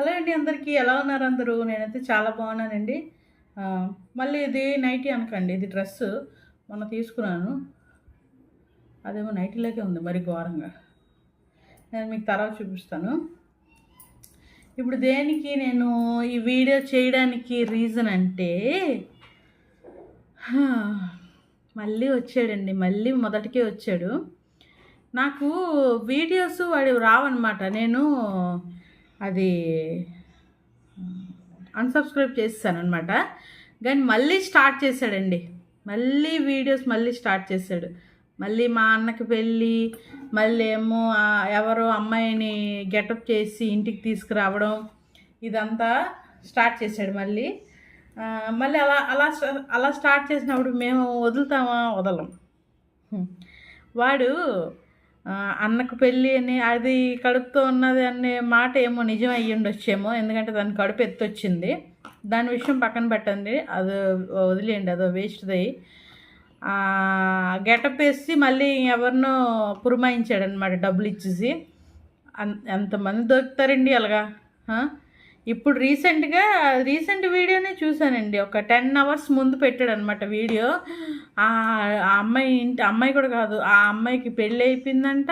Hello అండి అందరికీ ఎలా ఉన్నారు అందరూ? నేనైతే చాలా బాగున్నానండి. మళ్ళీ ఇది నైటీ అనకండి ఇది డ్రెస్ మొన్న తీసుకున్నాను. అదేమో నైటీలోకే ఉంది మరి ఘోరంగా. నేను మీకు తర్వాత చూపిస్తాను. ఇప్పుడు దేనికి నేను ఈ వీడియో చేయడానికి రీజన్ అంటే మళ్ళీ వచ్చాడండి మళ్ళీ మొదటికే వచ్చాడు. నాకు వీడియోస్ వాడు రావన్నమాట. నేను అది అన్సబ్స్క్రైబ్ చేస్తాను అనమాట కానీ మళ్ళీ స్టార్ట్ చేశాడండి మళ్ళీ వీడియోస్ మళ్ళీ స్టార్ట్ చేశాడు మళ్ళీ మా అన్నకి పెళ్ళి మళ్ళీ ఏమో ఎవరో అమ్మాయిని గెటప్ చేసి ఇంటికి తీసుకురావడం ఇదంతా స్టార్ట్ చేశాడు మళ్ళీ. మళ్ళీ అలా అలా అలా స్టార్ట్ చేసినప్పుడు మేము వదులుతామా? వదలం. వాడు అన్నకు పెళ్ళి అని అది కడుపుతో ఉన్నది అనే మాట ఏమో నిజం అయ్యి ఉండొచ్చేమో ఎందుకంటే దాని కడుపు ఎత్తొచ్చింది. దాని విషయం పక్కన పెట్టండి అది వదిలేయండి అదో వేస్ట్ది గెటప్ వేసి మళ్ళీ ఎవరినో పురమాయించాడనమాట డబ్బులు ఇచ్చేసి. అంతమంది ఎంతమంది దొరుకుతారండి అలాగా? ఇప్పుడు రీసెంట్గా రీసెంట్ వీడియోనే చూశానండి. ఒక టెన్ అవర్స్ ముందు పెట్టాడు అనమాట వీడియో. ఆ ఆ అమ్మాయి ఇంటి అమ్మాయి కూడా కాదు ఆ అమ్మాయికి పెళ్ళి అయిపోయిందంట.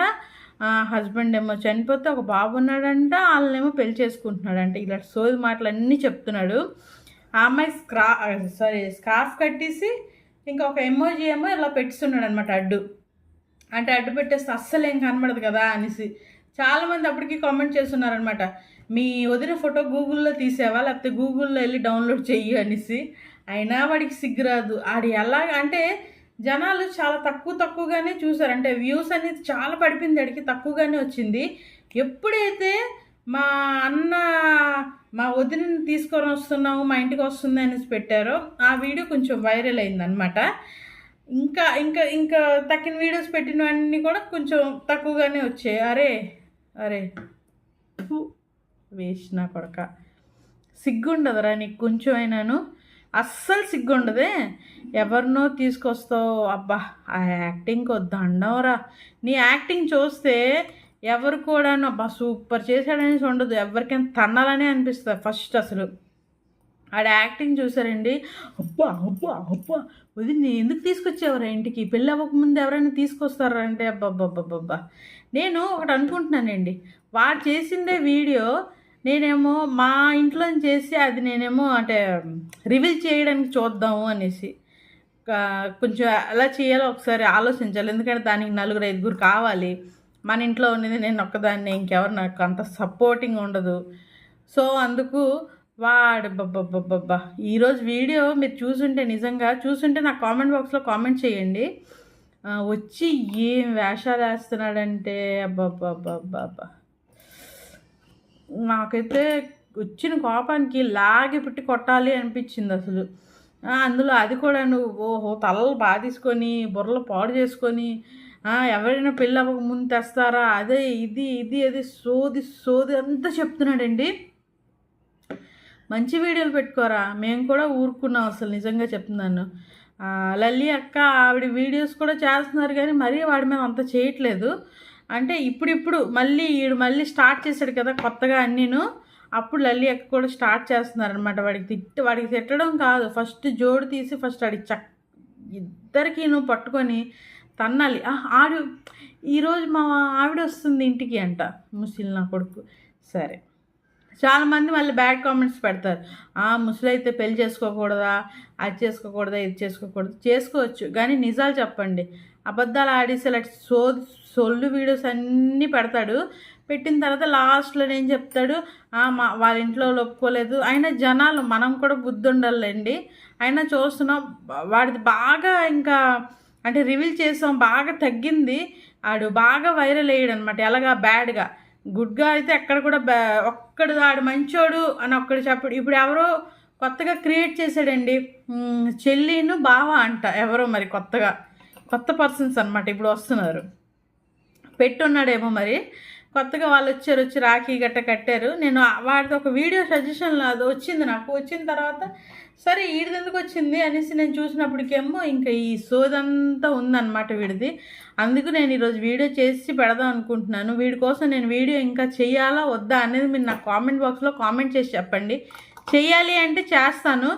హస్బెండ్ ఏమో చనిపోతే ఒక బాబు ఉన్నాడంట వాళ్ళనేమో పెళ్ళి చేసుకుంటున్నాడంట. ఇలా సోది మాటలు అన్నీ చెప్తున్నాడు. ఆ అమ్మాయి స్క్రా సారీ స్కార్ఫ్ కట్టేసి ఇంకా ఒక ఎమోజీ ఏమో ఇలా పెట్టిస్తున్నాడు అనమాట అడ్డు. అంటే అడ్డు పెట్టేస్తే అస్సలు ఏం కనబడదు కదా అనేసి. చాలామంది అప్పటికి కామెంట్ చేస్తున్నారనమాట మీ వదిన ఫోటో గూగుల్లో తీసావా? లేకపోతే గూగుల్లో వెళ్ళి డౌన్లోడ్ చెయ్యి అనేసి. అయినా వాడికి సిగ్గురాదు. ఆడి ఎలా అంటే జనాలు చాలా తక్కువ తక్కువగానే చూసారు అంటే వ్యూస్ అనేది చాలా పడిపోయింది అడిగి తక్కువగానే వచ్చింది. ఎప్పుడైతే మా అన్న మా వదినని తీసుకొని వస్తున్నాము మా ఇంటికి వస్తుంది అనేసి పెట్టారో ఆ వీడియో కొంచెం వైరల్ అయిందనమాట ఇంకా ఇంకా ఇంకా తక్కిన వీడియోస్ పెట్టినవన్నీ కూడా కొంచెం తక్కువగానే వచ్చాయి. అరే అరే. వేసిన కొడక. సిగ్గుండదురా నీకు కొంచెం అయినాను అస్సలు సిగ్గుండదే. ఎవరినో తీసుకొస్తావు. అబ్బా ఆ యాక్టింగ్ వద్దండవరా నీ యాక్టింగ్ చూస్తే ఎవరు కూడా అబ్బా సూపర్ చేశాడనేసి ఉండదు. ఎవరికైనా తన్నాలనే అనిపిస్తుంది ఫస్ట్ అసలు. ఆడ యాక్టింగ్ చూసారండి. అబ్బా అబ్బా అబ్బా. వదిన ఎందుకు తీసుకొచ్చేవారా ఇంటికి? పెళ్ళి అవ్వకముందు ఎవరైనా తీసుకొస్తారా అంటే అబ్బబ్బబ్బబ్బబ్బా. నేను ఒకటి అనుకుంటున్నానండి. వాడు చేసిందే వీడియో నేనేమో మా ఇంట్లో చేసి అది నేనేమో అంటే రివీల్ చేయడానికి చూద్దాము అనేసి కొంచెం ఎలా చేయాలో ఒకసారి ఆలోచించాలి. ఎందుకంటే దానికి నలుగురు ఐదుగురు కావాలి. మన ఇంట్లో ఉన్నది నేను ఒక్కదాన్ని ఇంకెవరు నాకు అంత సపోర్టింగ్ ఉండదు. సో అందుకు వాడు బబ్బబ్బబ్బబ్బా. ఈరోజు వీడియో మీరు చూసుంటే నిజంగా చూసుంటే నాకు కామెంట్ బాక్స్లో కామెంట్ చేయండి. వచ్చి ఏం వేషాలు వేస్తున్నాడంటే అబ్బబ్బబ్బబ్బబ్బా. నాకైతే వచ్చిన కోపానికి లాగి పెట్టి కొట్టాలి అనిపించింది అసలు. అందులో అది కూడా నువ్వు ఓహో తలలు బాధేసుకొని బుర్రలు పాడు చేసుకొని ఎవరైనా పెళ్ళి అవ్వక ముందు తెస్తారా? అదే ఇది ఇది అది సోది సోది అంతా చెప్తున్నాడండి. మంచి వీడియోలు పెట్టుకోరా? మేము కూడా ఊరుకున్నాం అసలు నిజంగా చెప్తున్నాను. లల్లి అక్క ఆవిడ వీడియోస్ కూడా చేస్తున్నారు కానీ మరీ వాడి మీద అంత చేయట్లేదు. అంటే ఇప్పుడిప్పుడు మళ్ళీ వీడు మళ్ళీ స్టార్ట్ చేశాడు కదా కొత్తగా అన్నీను అప్పుడు లల్లి అక్క కూడా స్టార్ట్ చేస్తున్నారనమాట వాడికి తిట్టి వాడికి తిట్టడం కాదు. ఫస్ట్ జోడు తీసి ఫస్ట్ వాడికి చక్ ఇద్దరికి నువ్వు పట్టుకొని తన్నాలి. ఆ, ఆడు ఈరోజు మా ఆవిడ వస్తుంది ఇంటికి అంట ముసలి నా కొడుకు. సరే. చాలామంది మళ్ళీ బ్యాడ్ కామెంట్స్ పెడతారు. ఆ ముసలి అయితే పెళ్ళి చేసుకోకూడదా అది చేసుకోకూడదా ఇది చేసుకోకూడదు. చేసుకోవచ్చు. కానీ నిజాలు చెప్పండి. అబద్ధాలు ఆడేసి అలా సో సొల్లు వీడియోస్ అన్నీ పెడతాడు. పెట్టిన తర్వాత లాస్ట్లో ఏం చెప్తాడు? మా వాళ్ళ ఇంట్లో ఒప్పుకోలేదు. అయినా జనాలు మనం కూడా బుద్ధి ఉండాలండి. అయినా చూస్తున్నాం వాడిది బాగా ఇంకా అంటే రివీల్ చేసాం బాగా తగ్గింది. ఆడు బాగా వైరల్ అయ్యాడు అనమాట ఎలాగా బ్యాడ్గా. గుడ్గా అయితే ఎక్కడ కూడా బ్యా ఒక్కడు ఆడు మంచోడు అని ఒక్కడు చెప్పడు. ఇప్పుడు ఎవరో కొత్తగా క్రియేట్ చేశాడండి. చెల్లిను బావ అంట ఎవరో మరి కొత్తగా. కొత్త పర్సన్స్ అనమాట ఇప్పుడు వస్తున్నారు. పెట్టున్నాడేమో మరి. కొత్తగా వాళ్ళు వచ్చారు వచ్చి రాఖీ గట్ట కట్టారు. నేను వాడితో వాడిది ఒక వీడియో సజెషన్లో అది వచ్చింది నాకు. వచ్చిన తర్వాత సరే వీడిది ఎందుకు వచ్చింది? అనేసి నేను చూసినప్పటికేమో ఇంకా ఈ సోదంతా ఉందన్నమాట వీడిది. అందుకు నేను ఈరోజు వీడియో చేసి పెడదాం అనుకుంటున్నాను. వీడి కోసం నేను వీడియో ఇంకా చేయాలా వద్దా అనేది మీరు నాకు కామెంట్ బాక్స్లో కామెంట్ చేసి చెప్పండి. చేయాలి అంటే చేస్తాను.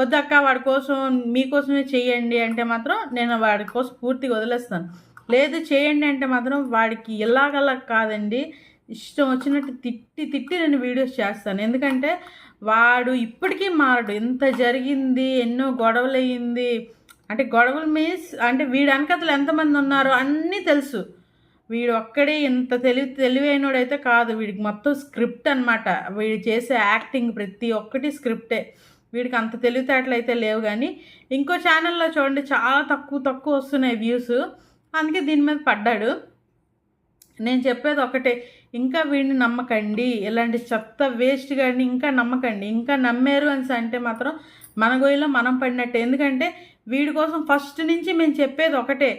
వద్దక్క వాడి కోసం మీకోసమే చేయండి అంటే మాత్రం నేను వాడి కోసం పూర్తిగా వదిలేస్తాను. లేదు చేయండి అంటే మాత్రం వాడికి ఎలాగలా కాదండి. ఇష్టం వచ్చినట్టు తిట్టి తిట్టి నేను వీడియోస్ చేస్తాను. ఎందుకంటే వాడు ఇప్పటికీ మారడు. ఎంత జరిగింది ఎన్నో గొడవలు అయ్యింది అంటే గొడవలు మీన్స్ అంటే వీడి వెనకతలు ఎంతమంది ఉన్నారో అన్నీ తెలుసు. వీడు ఒక్కడే ఇంత తెలివి తెలివైనడైతే కాదు. వీడికి మొత్తం స్క్రిప్ట్ అనమాట వీడు చేసే యాక్టింగ్ ప్రతి ఒక్కటి స్క్రిప్టే. వీడికి అంత తెలివితేటలు అయితే లేవు కానీ ఇంకో ఛానల్లో చూడండి చాలా తక్కువ తక్కువ వస్తున్నాయి వ్యూస్ అందుకే దీని మీద పడ్డాడు. నేను చెప్పేది ఒకటే ఇంకా వీడిని నమ్మకండి. ఇలాంటి చెత్త వేస్ట్ కానీ ఇంకా నమ్మకండి. ఇంకా నమ్మారు అని అంటే మాత్రం మన గోయిలో మనం పడినట్టే. ఎందుకంటే వీడి కోసం ఫస్ట్ నుంచి మేము చెప్పేది ఒకటే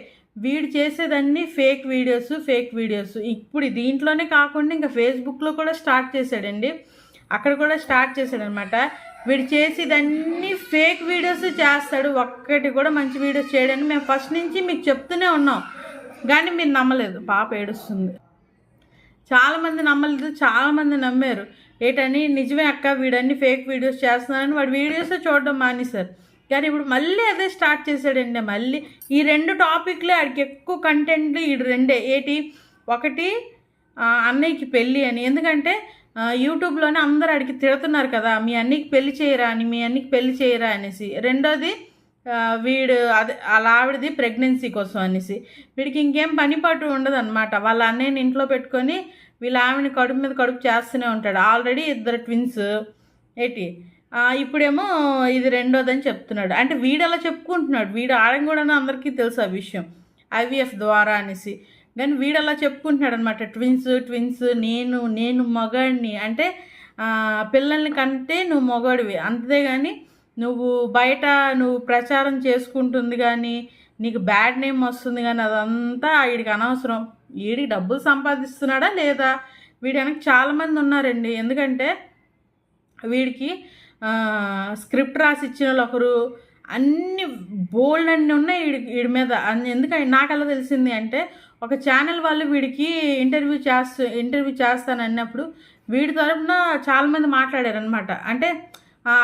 వీడు చేసేదన్నీ ఫేక్ వీడియోస్ ఫేక్ వీడియోస్ ఇప్పుడు దీంట్లోనే కాకుండా ఇంకా ఫేస్బుక్లో కూడా స్టార్ట్ చేశాడండి. అక్కడ కూడా స్టార్ట్ చేశాడనమాట వీడు చేసేదన్నీ ఫేక్ వీడియోస్ చేస్తాడు. ఒక్కటి కూడా మంచి వీడియోస్ చేయడని మేము ఫస్ట్ నుంచి మీకు చెప్తూనే ఉన్నాం. కానీ మీరు నమ్మలేదు. పాప ఏడుస్తుంది. చాలామంది నమ్మలేదు. చాలామంది నమ్మారు. ఏటని? నిజమే అక్క వీడన్ని ఫేక్ వీడియోస్ చేస్తున్నారని వాడు వీడియోస్ చూడడం మానేశారు. కానీ ఇప్పుడు మళ్ళీ అదే స్టార్ట్ చేశాడండి. మళ్ళీ ఈ రెండు టాపిక్లే ఆడికి ఎక్కువ కంటెంట్లు ఈ రెండే. ఏటి? ఒకటి అన్నయ్యకి పెళ్ళి అని. ఎందుకంటే యూట్యూబ్లోనే అందరు అడిగి తిడుతున్నారు కదా మీ అన్నయ్యకి పెళ్ళి చేయరా అని మీ అన్నికి పెళ్ళి చేయరా అనేసి. రెండోది వీడు అదే వాళ్ళ ఆవిడది ప్రెగ్నెన్సీ కోసం అనేసి. వీడికి ఇంకేం పని పాటు ఉండదు అనమాట వాళ్ళ అన్నయ్యని ఇంట్లో పెట్టుకొని వీళ్ళ ఆవిడని కడుపు మీద కడుపు చేస్తూనే ఉంటాడు. ఆల్రెడీ ఇద్దరు ట్విన్స్. ఏంటి? ఇప్పుడేమో ఇది రెండోదని చెప్తున్నాడు. అంటే వీడు అలా చెప్పుకుంటున్నాడు. వీడు ఆడని కూడా అందరికీ తెలుసు ఆ విషయం. ఐవీఎఫ్ ద్వారా అనేసి. కానీ వీడు అలా చెప్పుకుంటున్నాడు అనమాట ట్విన్స్ ట్విన్స్ నేను నేను మగాడిని. అంటే పిల్లల్ని కంటే నువ్వు మగాడివి అంతేగాని నువ్వు బయట నువ్వు ప్రచారం చేసుకుంటుంది కానీ నీకు బ్యాడ్ నేమ్ వస్తుంది కానీ అదంతా వీడికి అనవసరం. వీడికి డబ్బులు సంపాదిస్తున్నాడా లేదా? వీడి వెనక చాలామంది ఉన్నారండి. ఎందుకంటే వీడికి స్క్రిప్ట్ రాసి ఇచ్చిన వాళ్ళు ఒకరు అన్ని బోల్డ్ అన్నీ ఉన్నాయి వీడి వీడి మీద. అన్ని ఎందుకంటే నాకు ఎలా తెలిసింది అంటే ఒక ఛానల్ వాళ్ళు వీడికి ఇంటర్వ్యూ చేస్తూ ఇంటర్వ్యూ చేస్తాను అన్నప్పుడు వీడి తరఫున చాలామంది మాట్లాడారనమాట అంటే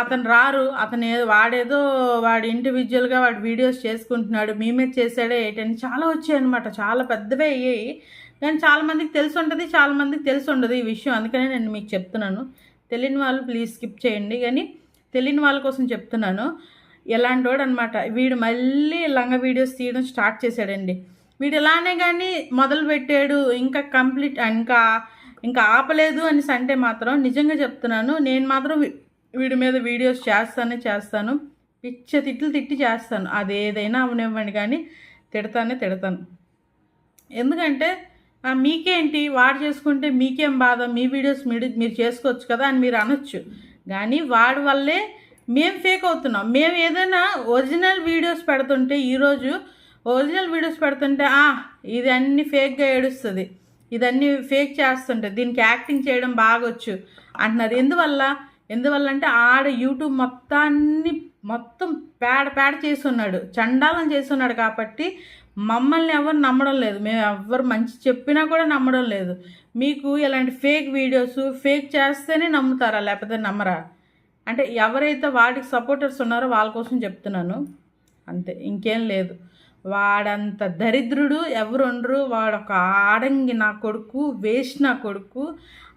అతను రారు అతను ఏదో వాడేదో వాడు ఇండివిజువల్గా వాడు వీడియోస్ చేసుకుంటున్నాడు మేమే చేశాడే ఏంటని చాలా వచ్చాయి అనమాట చాలా పెద్దవే అయ్యాయి. కానీ చాలామందికి తెలిసి ఉంటుంది చాలామందికి తెలిసి ఉండదు ఈ విషయం. అందుకనే నేను మీకు చెప్తున్నాను. తెలియని వాళ్ళు ప్లీజ్ స్కిప్ చేయండి. కానీ తెలియని వాళ్ళ కోసం చెప్తున్నాను. ఎలాంటి వాడు అనమాట వీడు మళ్ళీ లంగ వీడియోస్ తీయడం స్టార్ట్ చేశాడండి. వీడు ఇలానే కానీ మొదలు పెట్టాడు ఇంకా కంప్లీట్ ఇంకా ఇంకా ఆపలేదు అనేసి అంటే మాత్రం నిజంగా చెప్తున్నాను. నేను మాత్రం వీడి మీద వీడియోస్ చేస్తానే చేస్తాను. పిచ్చ తిట్లు తిట్టి చేస్తాను. అది ఏదైనా అవనివ్వండి కానీ తిడతానే తిడతాను. ఎందుకంటే మీకేంటి? వాడు చేసుకుంటే మీకేం బాధ? మీ వీడియోస్ మీరు మీరు చేసుకోవచ్చు కదా అని మీరు అనొచ్చు. కానీ వాడి వల్లే మేము ఫేక్ అవుతున్నాం. మేము ఏదైనా ఒరిజినల్ వీడియోస్ పెడుతుంటే ఈరోజు ఒరిజినల్ వీడియోస్ పెడుతుంటే "ఆ, ఇది అన్ని ఫేక్గా ఏడుస్తుంది. ఇదన్నీ ఫేక్ చేస్తుంటే దీనికి యాక్టింగ్ చేయడం బాగొచ్చు అంటున్నారు. ఎందువల్ల? ఎందువల్ల అంటే ఆడ యూట్యూబ్ మొత్తాన్ని మొత్తం పేడ పేడ చేస్తున్నాడు. చండాలం చేస్తున్నాడు కాబట్టి మమ్మల్ని ఎవరు నమ్మడం లేదు. మేము ఎవరు మంచి చెప్పినా కూడా నమ్మడం లేదు. మీకు ఇలాంటి ఫేక్ వీడియోస్ ఫేక్ చేస్తేనే నమ్ముతారా? లేకపోతే నమ్మరా? అంటే ఎవరైతే వాటికి సపోర్టర్స్ ఉన్నారో వాళ్ళ కోసం చెప్తున్నాను. అంతే. ఇంకేం లేదు. వాడంత దరిద్రుడు ఎవరు ఉండరు ఆడంగి నా కొడుకు వేస్ట్ నా కొడుకు.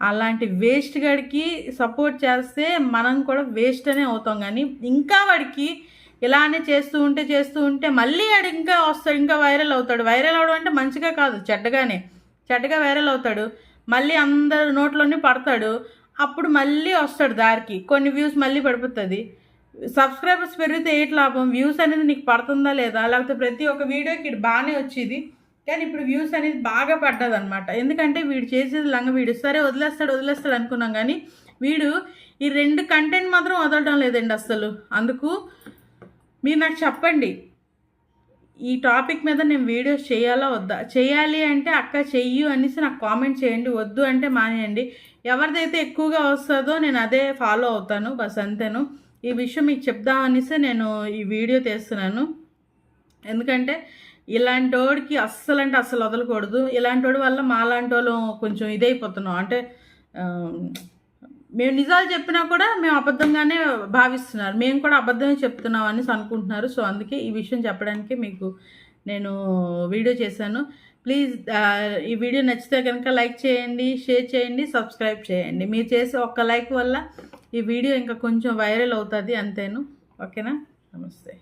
అలాంటి వేస్ట్ గడికి సపోర్ట్ చేస్తే మనం కూడా వేస్ట్ అనే అవుతాం కానీ ఇంకా వాడికి ఇలానే చేస్తూ ఉంటే చేస్తూ ఉంటే మళ్ళీ వాడు ఇంకా వస్తాడు ఇంకా వైరల్ అవుతాడు. వైరల్ అవడం అంటే మంచిగా కాదు చెడ్డగానే. చెడ్డగా వైరల్ అవుతాడు. మళ్ళీ అందరు నోట్లోనే పడతాడు. అప్పుడు మళ్ళీ వస్తాడు దారికి. కొన్ని వ్యూస్ మళ్ళీ పడిపోతుంది. సబ్స్క్రైబర్స్ పెరిగితే ఏంటి లాభం? వ్యూస్ అనేది నీకు పడుతుందా లేదా? లేకపోతే ప్రతి ఒక్క వీడియోకి ఇటు బాగానే వచ్చేది. కానీ ఇప్పుడు వ్యూస్ అనేది బాగా పడ్డది అనమాట ఎందుకంటే వీడు చేసేది లంగ వీడు సరే వదిలేస్తాడు వదిలేస్తాడు అనుకున్నాం కానీ వీడు ఈ రెండు కంటెంట్ మాత్రం వదలడం లేదండి అసలు అందుకు మీరు నాకు చెప్పండి. ఈ టాపిక్ మీద నేను వీడియోస్ చేయాలా వద్దా? చేయాలి అంటే అక్క చెయ్యు అనేసి నాకు కామెంట్ చేయండి. వద్దు అంటే మానేయండి. ఎవరిదైతే ఎక్కువగా వస్తుందో నేను అదే ఫాలో అవుతాను. బస్ అంతేను. ఈ విషయం మీకు చెప్దామనేసి నేను ఈ వీడియో తీస్తున్నాను. ఎందుకంటే ఇలాంటి వాడికి అస్సలు అంటే అస్సలు వదలకూడదు. ఇలాంటి వాడి వల్ల మాలాంటి వాళ్ళు కొంచెం ఇదైపోతున్నాం. అంటే మేము నిజాలు చెప్పినా కూడా మేము అబద్ధంగానే భావిస్తున్నారు. మేము కూడా అబద్ధమే చెప్తున్నాం అనేసి అనుకుంటున్నారు. సో అందుకే ఈ విషయం చెప్పడానికి మీకు నేను వీడియో చేశాను. ప్లీజ్ ఈ వీడియో నచ్చితే కనుక లైక్ చేయండి షేర్ చేయండి సబ్స్క్రైబ్ చేయండి. మీరు చేసే ఒక్క లైక్ వల్ల ఈ వీడియో ఇంకా కొంచెం వైరల్ అవుతుంది అంతేను. ఓకేనా? నమస్తే.